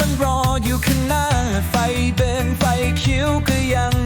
มันรออยู่ข้างหน้า ไฟเป็นไฟเขียวก็ยัง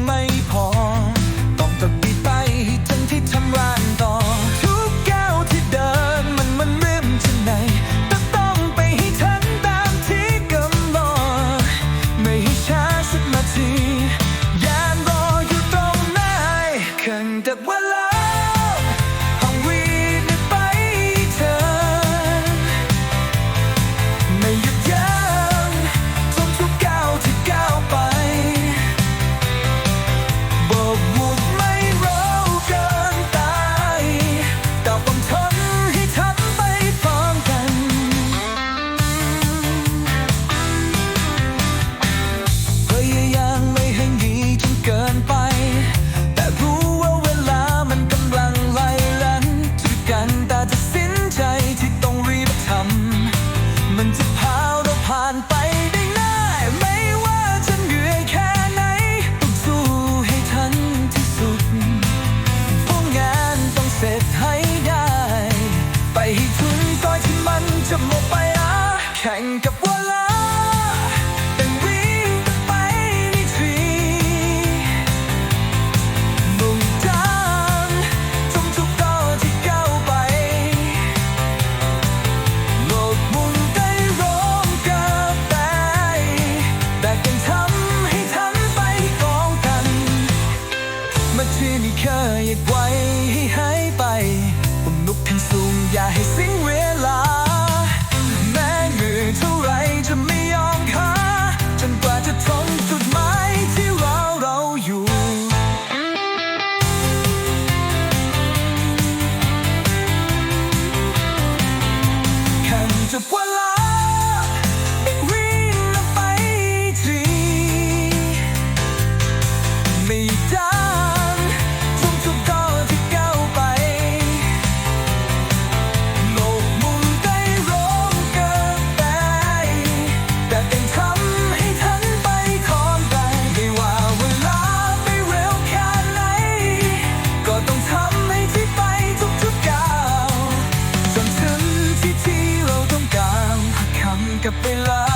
กัน acapella.